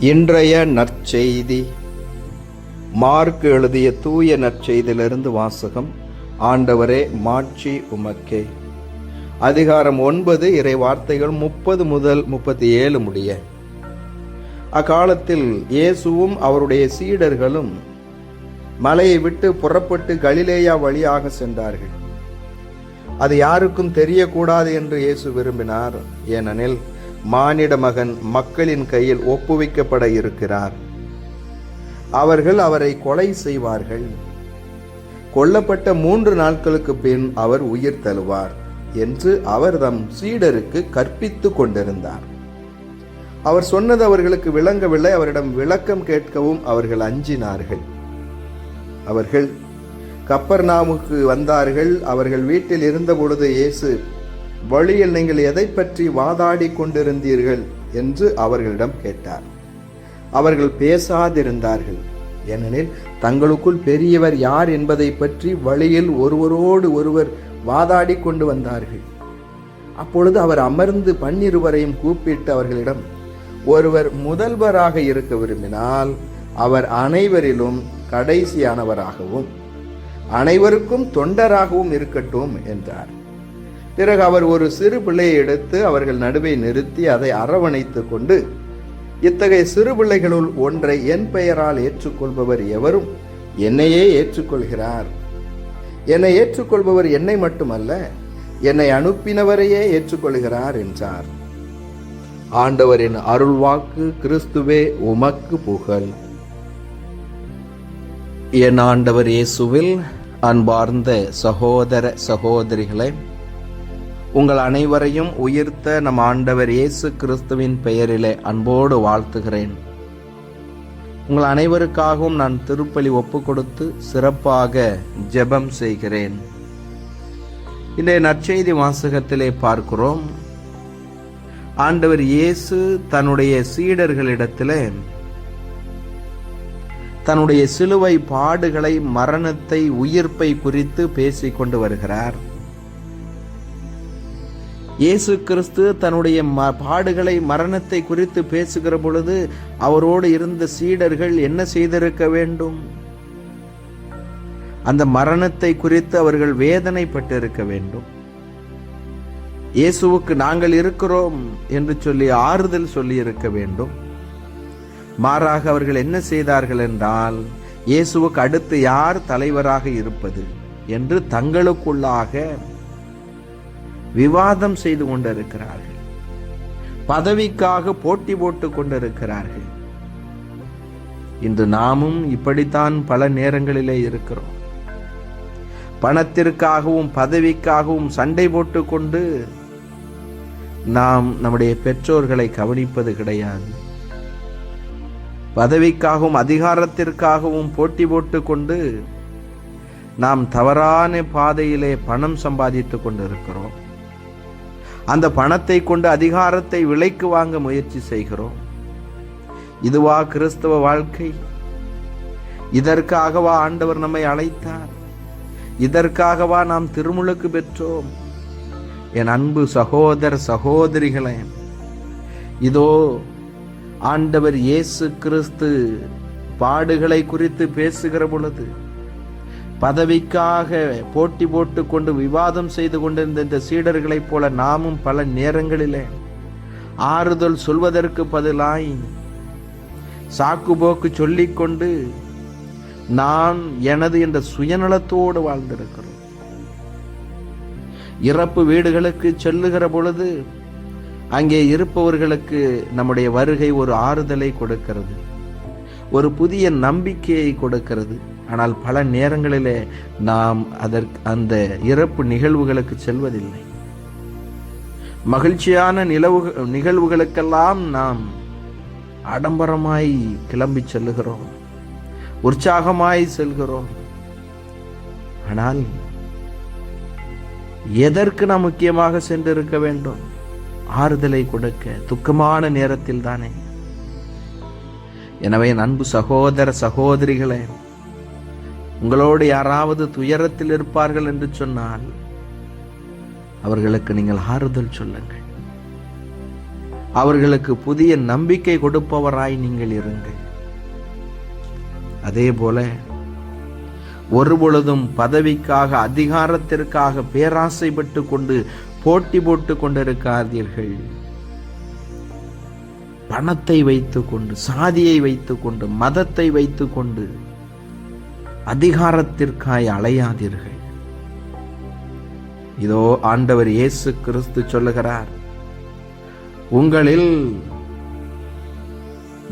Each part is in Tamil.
இன்றைய நற்செய்தி. மார்க் எழுதிய தூய நற்செய்தியிலிருந்து வாசகம் ஆண்டவரே மாட்சி உமக்கே. அதிகாரம் ஒன்பது இறை வார்த்தைகள் முப்பது முதல் முப்பத்தி ஏழு முடிய. அக்காலத்தில் இயேசுவும் அவருடைய சீடர்களும் மலையை விட்டு புறப்பட்டு கலிலேயா வழியாக சென்றார்கள். அது யாருக்கும் தெரியக்கூடாது என்று இயேசு விரும்பினார். ஏனெனில் மானிட மகன் மக்களின் கையில் ஒப்புவிக்கப்பட இருக்கிறார். அவர்கள் அவரை கொலை செய்வார்கள். கொல்லப்பட்ட மூன்று நாட்களுக்கு பின் அவர் உயிர் தழுவார் என்று அவர் தம் சீடருக்கு கற்பித்து கொண்டிருந்தார். அவர் சொன்னது அவர்களுக்கு விளங்கவில்லை அவரிடம் விளக்கம் கேட்கவும் அவர்கள் அஞ்சினார்கள். அவர்கள் கப்பர்நாமுக்கு வந்தார்கள் அவர்கள் வீட்டில் இருந்தபொழுது இயேசு வழியில் நீங்கள் எதை பற்றி வாதாடி கொண்டிருந்தீர்கள் என்று அவர்களிடம் கேட்டார். அவர்கள் பேசாதிருந்தார்கள். ஏனெனில் தங்களுக்குள் பெரியவர் யார் என்பதை பற்றி வழியில் ஒருவரோடு ஒருவர் வாதாடி கொண்டு வந்தார்கள். அப்பொழுது அவர் அமர்ந்து பன்னிருவரையும் கூப்பிட்டு அவர்களிடம் ஒருவர் முதல்வராக இருக்க விரும்பினால் அவர் அனைவரிலும் கடைசியானவராகவும் அனைவருக்கும் தொண்டராகவும் இருக்கட்டும் என்றார். பிறகு அவர் ஒரு சிறு பிள்ளையை எடுத்து அவர்கள் நடுவே நிறுத்தி அதை அரவணைத்து கொண்டு இத்தகைய சிறு பிள்ளைகளுள் ஒன்றை என் பெயரால் ஏற்றுக்கொள்பவர் எவரும் என்னையே ஏற்றுக்கொள்கிறார். என்னை ஏற்றுக்கொள்பவர் என்னை மட்டுமல்ல என்னை அனுப்பினவரையே ஏற்றுக்கொள்கிறார் என்றார். ஆண்டவரின் அருள்வாக்கு கிறிஸ்துவே உமக்கு புகழ். என் ஆண்டவர் இயேசுவில் அன்பார்ந்த சகோதர சகோதரிகளை உங்கள் அனைவரையும் உயிர்த்த நம் ஆண்டவர் இயேசு கிறிஸ்துவின் பெயரிலே அன்போடு வாழ்த்துகிறேன். உங்கள் அனைவருக்காகவும் நான் திருப்பலி ஒப்பு கொடுத்து சிறப்பாக ஜெபம் செய்கிறேன். இன்றைய நற்செய்தி வாசகத்திலே பார்க்கிறோம். ஆண்டவர் இயேசு தன்னுடைய சீடர்களிடத்திலே தன்னுடைய சிலுவை பாடுகளை மரணத்தை உயிர்ப்பை குறித்து பேசிக்கொண்டு வருகிறார். இயேசு கிறிஸ்து தன்னுடைய ம பாடுகளை மரணத்தை குறித்து பேசுகிற பொழுது அவரோடு இருந்த சீடர்கள் என்ன செய்திருக்க வேண்டும்? அந்த மரணத்தை குறித்து அவர்கள் வேதனைப்பட்டிருக்க வேண்டும். இயேசுவுக்கு நாங்கள் இருக்கிறோம் என்று சொல்லி ஆறுதல் சொல்லி இருக்க வேண்டும். மாறாக அவர்கள் என்ன செய்தார்கள் என்றால் இயேசுவுக்கு அடுத்து யார் தலைவராக இருப்பது என்று தங்களுக்குள்ளாக விவாதம் செய்து கொண்டிருக்கிறார்கள். பதவிக்காக போட்டி போட்டு கொண்டிருக்கிறார்கள். இன்று நாமும் இப்படித்தான் பல நேரங்களிலே இருக்கிறோம். பணத்திற்காகவும் பதவிக்காகவும் சண்டை போட்டுக்கொண்டு நாம் நம்முடைய பெற்றோர்களை கவனிப்பது கிடையாது. பதவிக்காகவும் அதிகாரத்திற்காகவும் போட்டி போட்டுக்கொண்டு நாம் தவறான பாதையிலே பணம் சம்பாதித்துக் கொண்டிருக்கிறோம். அந்த பணத்தை கொண்டு அதிகாரத்தை விலைக்கு வாங்க முயற்சி செய்கிறோம். இதுவா கிறிஸ்தவ வாழ்க்கை? இதற்காகவா ஆண்டவர் நம்மை அழைத்தார்? இதற்காகவா நாம் திருமுழுக்கு பெற்றோம்? என் அன்பு சகோதர சகோதரிகளே இதோ ஆண்டவர் இயேசு கிறிஸ்து பாடுகளை குறித்து பேசுகிற பொழுது பதவிக்காக போட்டி போட்டு கொண்டு விவாதம் செய்து கொண்டிருந்த இந்த சீடர்களைப் போல நாமும் பல நேரங்களிலே ஆறுதல் சொல்வதற்கு பதிலாய் சாக்குபோக்கு சொல்லிக்கொண்டு நான் எனது என்ற சுயநலத்தோடு வாழ்ந்திருக்கிறோம். இறப்பு வீடுகளுக்கு செல்லுகிற பொழுது அங்கே இருப்பவர்களுக்கு நம்முடைய வருகை ஒரு ஆறுதலை கொடுக்கிறது. ஒரு புதிய நம்பிக்கையை கொடுக்கிறது. ஆனால் பல நேரங்களிலே நாம் அதற்கு அந்த இறப்பு நிகழ்வுகளுக்கு செல்வதில்லை. மகிழ்ச்சியான நிலவு நிகழ்வுகளுக்கெல்லாம் நாம் ஆடம்பரமாய் கிளம்பி செல்லுகிறோம். உற்சாகமாய் செல்கிறோம். ஆனால் எதற்கு நாம் முக்கியமாக சென்றிருக்க வேண்டும்? ஆறுதலை கொடுக்க துக்கமான நேரத்தில் தானே. எனவே அன்பு சகோதர சகோதரிகளே உங்களோடு யாராவது துயரத்தில் இருப்பார்கள் என்று சொன்னால் அவர்களுக்கு நீங்கள் ஆறுதல் சொல்லுங்கள். அவர்களுக்கு புதிய நம்பிக்கை கொடுப்பவராய் நீங்கள் இருங்கள். அதே போல ஒருபொழுதும் பதவிக்காக அதிகாரத்திற்காக பேராசைப்பட்டு கொண்டு போட்டி போட்டு கொண்டிருக்காதீர்கள். பணத்தை வைத்துக்கொண்டு சாதியை வைத்துக்கொண்டு மதத்தை வைத்துக்கொண்டு அதிகாரத்திற்காய் அலையாதீர்கள். இதோ ஆண்டவர் இயேசு கிறிஸ்து சொல்லுகிறார் உங்களில்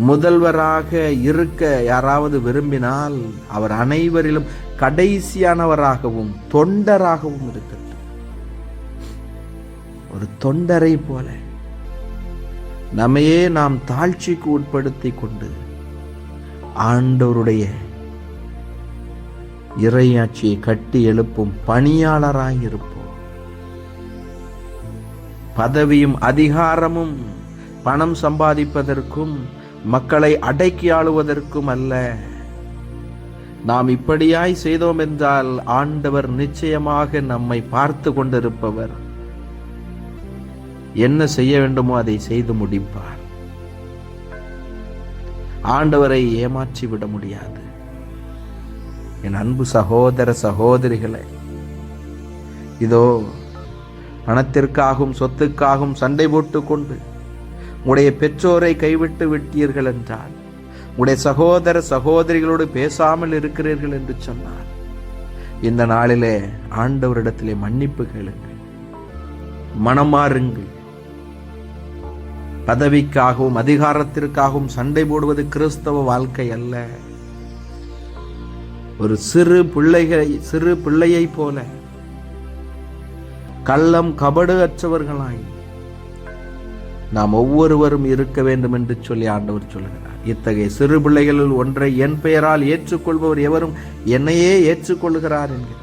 முதல்வராக இருக்க யாராவது விரும்பினால் அவர் அனைவரிலும் கடைசியானவராகவும் தொண்டராகவும் இருக்கட்டும். ஒரு தொண்டரை போல நம்மையே நாம் தாழ்ச்சிக்கு உட்படுத்தி கொண்டு ஆண்டவருடைய இறையாட்சியை கட்டி எழுப்பும் பணியாளராயிருப்போம். பதவியும் அதிகாரமும் பணம் சம்பாதிப்பதற்கும் மக்களை அடக்கி ஆளுவதற்கும் அல்ல. நாம் இப்படியாய் செய்தோம் என்றால் ஆண்டவர் நிச்சயமாக நம்மை பார்த்து கொண்டிருப்பவர். என்ன செய்ய வேண்டுமோ அதை செய்து முடிப்பார். ஆண்டவரை ஏமாற்றி விட முடியாது. என் அன்பு சகோதர சகோதரிகளை இதோ பணத்திற்காகவும் சொத்துக்காகவும் சண்டை போட்டுக் கொண்டு உடைய பெற்றோரை கைவிட்டு விட்டீர்கள் என்றால் உடைய சகோதர சகோதரிகளோடு பேசாமல் இருக்கிறீர்கள் என்று சொன்னார் இந்த நாளிலே ஆண்டவரிடத்திலே மன்னிப்பு கேளுங்கள் மனமாறுங்கள். பதவிக்காகவும் அதிகாரத்திற்காகவும் சண்டை போடுவது கிறிஸ்தவ வாழ்க்கை அல்ல. ஒரு சிறு பிள்ளைகளை சிறு பிள்ளையைப் போல. கள்ளம் கபடு அற்றவர்களாய். நாம் ஒவ்வொருவரும் இருக்க வேண்டும் என்று சொல்லி ஆண்டவர் சொல்கிறார் இத்தகைய சிறு பிள்ளைகளில் ஒன்றை என் பெயரால் ஏற்றுக்கொள்பவர் எவரும் என்னையே ஏற்றுக்கொள்கிறார் என்கிறார்.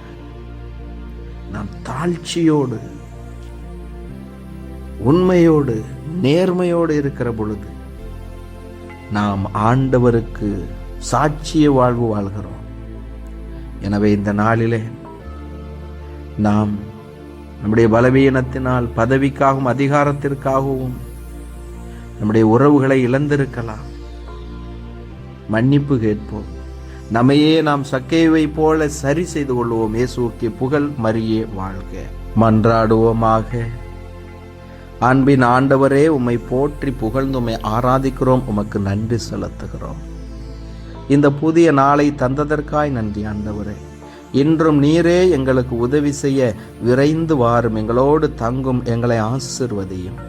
நாம் தாழ்ச்சியோடு உண்மையோடு நேர்மையோடு இருக்கிற பொழுது நாம் ஆண்டவருக்கு சாட்சிய வாழ்வு வாழ்கிறோம். எனவே இந்த நாளிலே நாம் நம்முடைய பலவீனத்தினால் பதவிக்காகவும் அதிகாரத்திற்காகவும் நம்முடைய உறவுகளை இழந்திருக்கலாம். மன்னிப்பு கேட்போம். நம்மையே நாம் சக்கைவை போல சரி செய்து கொள்வோம். இயேசுக்கு புகழ் மரியே வாழ்க. மன்றாடுவோமாக. அன்பின் ஆண்டவரே உம்மை போற்றி புகழ்ந்து உம்மை ஆராதிக்கிறோம். உமக்கு நன்றி செலுத்துகிறோம். இந்த புதிய நாளை தந்ததற்காய் நன்றி ஆண்டவரே. இன்றும் நீரே எங்களுக்கு உதவி செய்ய விரைந்து வாரும். எங்களோடு தங்கும் எங்களை ஆசிர்வதையும்.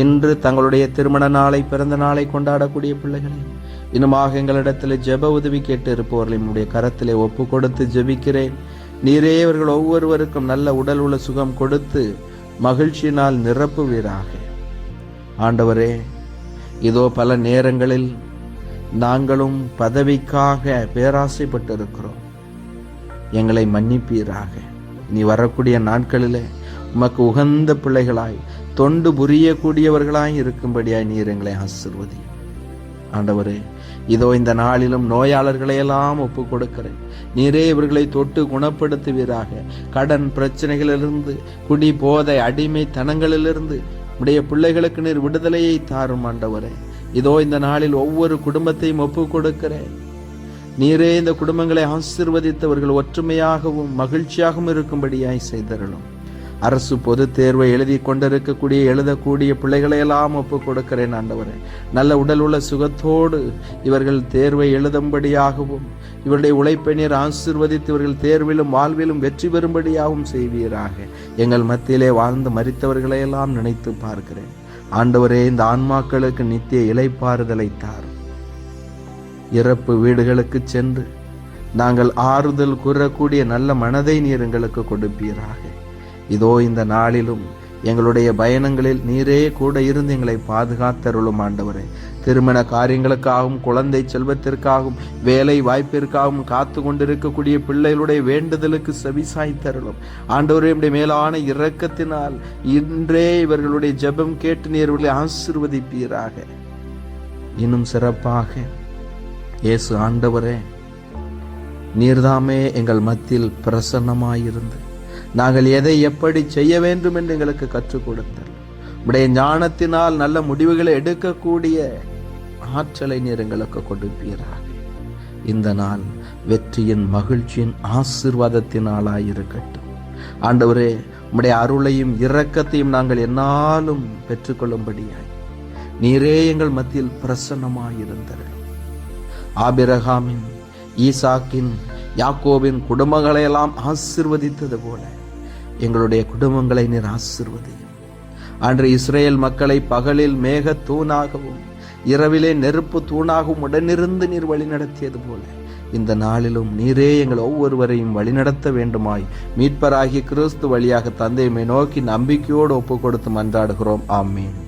இன்று தங்களுடைய திருமண நாளை பிறந்த நாளை கொண்டாடக்கூடிய பிள்ளைகளை இன்னுமாக எங்களிடத்தில் ஜெப உதவி கேட்டு இருப்பவர்களை என்னுடைய கரத்திலே ஒப்பு கொடுத்து ஜெபிக்கிறேன். நீரே இவர்கள் ஒவ்வொருவருக்கும் நல்ல உடல் உள்ள சுகம் கொடுத்து மகிழ்ச்சியினால் நிரப்புவீராக. ஆண்டவரே இதோ பல நேரங்களில் நாங்களும் பதவிக்காக பேராசைப்பட்டிருக்கிறோம். எங்களை மன்னிப்பீராக. நீ வரக்கூடிய நாட்களிலே உமக்கு உகந்த பிள்ளைகளாய் தொண்டு புரியக்கூடியவர்களாய் இருக்கும்படியாய் நீர் எங்களை ஆசிர்வதி ஆண்டவரே இதோ இந்த நாளிலும் நோயாளர்களை எல்லாம் ஒப்பு கொடுக்கிறேன் நீரே இவர்களை தொட்டு குணப்படுத்துவீராக. கடன் பிரச்சனைகளிலிருந்து குடி போதை அடிமை தனங்களிலிருந்து உடைய பிள்ளைகளுக்கு நீர் விடுதலையை தாரும் ஆண்டவரே. இதோ இந்த நாளில் ஒவ்வொரு குடும்பத்தையும் ஒப்பு கொடுக்கிறேன் நீரே இந்த குடும்பங்களை ஆசிர்வதித்தவர்கள் ஒற்றுமையாகவும் மகிழ்ச்சியாகவும் இருக்கும்படியாய் செய்தரலும் அரசு பொது தேர்வை எழுதி கொண்டிருக்கக்கூடிய எழுதக்கூடிய பிள்ளைகளை எல்லாம் ஒப்பு கொடுக்கிறேன் ஆண்டவரே. நல்ல உடல் உள்ள சுகத்தோடு இவர்கள் தேர்வை எழுதும்படியாகவும் இவருடைய உழைப்பை நீர் ஆசிர்வதித்து இவர்கள் தேர்விலும் வாழ்விலும் வெற்றி பெறும்படியாகவும் செய்வீராக. எங்கள் மத்தியிலே வாழ்ந்து மறித்தவர்களையெல்லாம் நினைத்து பார்க்கிறேன். ஆண்டவரே இந்த ஆன்மாக்களுக்கு நித்திய இலைப்பாறுதலை தாரும் இறப்பு வீடுகளுக்கு சென்று நாங்கள் ஆறுதல் கூறக்கூடிய நல்ல மனதை நீர் எங்களுக்கு கொடுப்பீராக. இதோ இந்த நாளிலும் எங்களுடைய பயணங்களில் நீரே கூட இருந்து எங்களை பாதுகாத்தருளும் ஆண்டவரே. திருமண காரியங்களுக்காகவும் குழந்தை செல்வத்திற்காகவும் வேலை வாய்ப்பிற்காகவும் காத்து கொண்டிருக்கக்கூடிய பிள்ளைகளுடைய வேண்டுதலுக்கு செவிசாய்த்தருளும். ஆண்டவரே மேலான இரக்கத்தினால் இன்றே இவர்களுடைய ஜெபம் கேட்டு நீர்களை ஆசிர்வதிப்பீராக. இன்னும் சிறப்பாக இயேசு ஆண்டவரே நீர்தாமே எங்கள் மத்தியில் பிரசன்னமாயிருந்து. நாங்கள் எதை எப்படி செய்ய வேண்டும் என்று எங்களுக்கு கற்றுக் கொடுத்தல். உடைய ஞானத்தினால் நல்ல முடிவுகளை எடுக்கக்கூடிய ஆற்றலை நீர் எங்களுக்கு கொடுப்பீராக. இந்த நாள் வெற்றியின் மகிழ்ச்சியின் ஆசிர்வாதத்தினாலாய் இருக்கட்டும். ஆண்டவரே உம்முடைய அருளையும் இரக்கத்தையும் நாங்கள் என்னாலும் பெற்றுக்கொள்ளும்படியாய். நீரே எங்கள் மத்தியில் பிரசன்னமாயிருந்தருளும் ஆபிரகாமின் ஈசாக்கின் யாக்கோவின் குடும்பங்களையெல்லாம் ஆசிர்வதித்தது போல எங்களுடைய குடும்பங்களை நீர் ஆசிர்வதையும். அன்று இஸ்ரேல் மக்களை பகலில் மேக தூணாகவும் இரவிலே நெருப்பு தூணாகவும் உடனிருந்து நீர் வழிநடத்தியது போல இந்த நாளிலும் நீரே எங்கள் ஒவ்வொருவரையும் வழிநடத்த வேண்டுமாய் மீட்பராகி கிறிஸ்து வழியாக தந்தையுமை நோக்கி நம்பிக்கையோடு ஒப்பு கொடுத்து மன்றாடுகிறோம். ஆமீன்.